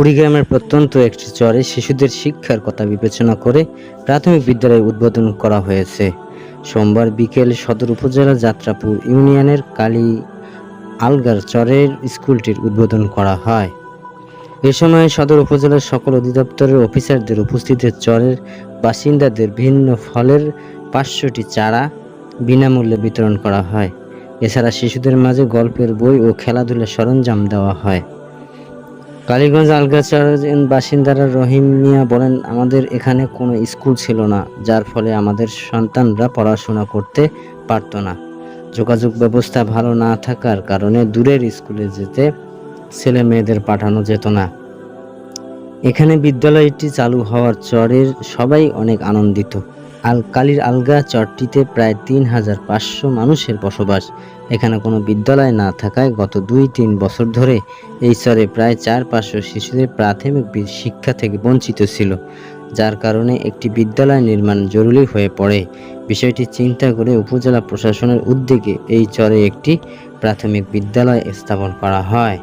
কুড়িগ্রামের প্রত্যন্ত একটি চরে শিশুদের শিক্ষার কথা বিবেচনা করে প্রাথমিক বিদ্যালয় উদ্বোধন করা হয়েছে। সোমবার বিকেল সদর উপজেলা যাত্রাপুর ইউনিয়নের কালী আলগার চরের স্কুলটির উদ্বোধন করা হয়। এ সময় সদর উপজেলার সকল অধিদপ্তরের অফিসারদের উপস্থিতিতে চরের বাসিন্দাদের ভিন্ন ফলের পাঁচশোটি চারা বিনামূল্যে বিতরণ করা হয়। এছাড়া শিশুদের মাঝে গল্পের বই ও খেলাধুলার সরঞ্জাম দেওয়া হয়। কালীগঞ্জ আলগাচারের বাসিন্দারা রহিম মিয়া বলেন, আমাদের এখানে কোনো স্কুল ছিল না, যার ফলে আমাদের সন্তানরা পড়াশোনা করতে পারত না। যোগাযোগ ব্যবস্থা ভালো না থাকার কারণে দূরের স্কুলে যেতে ছেলে মেয়েদের পাঠানো যেত না। এখানে বিদ্যালয়টি চালু হওয়ার চরের সবাই অনেক আনন্দিত। আল কালির আলগা চরটিতে প্রায় তিন হাজার পাঁচশো মানুষের বসবাস। এখানে কোনো বিদ্যালয় না থাকায় গত দুই তিন বছর ধরে এই চরে প্রায় চার পাঁচশো শিশুদের প্রাথমিক শিক্ষা থেকে বঞ্চিত ছিল, যার কারণে একটি বিদ্যালয় নির্মাণ জরুরি হয়ে পড়ে। বিষয়টি চিন্তা করে উপজেলা প্রশাসনের উদ্যোগে এই চরে একটি প্রাথমিক বিদ্যালয় স্থাপন করা হয়।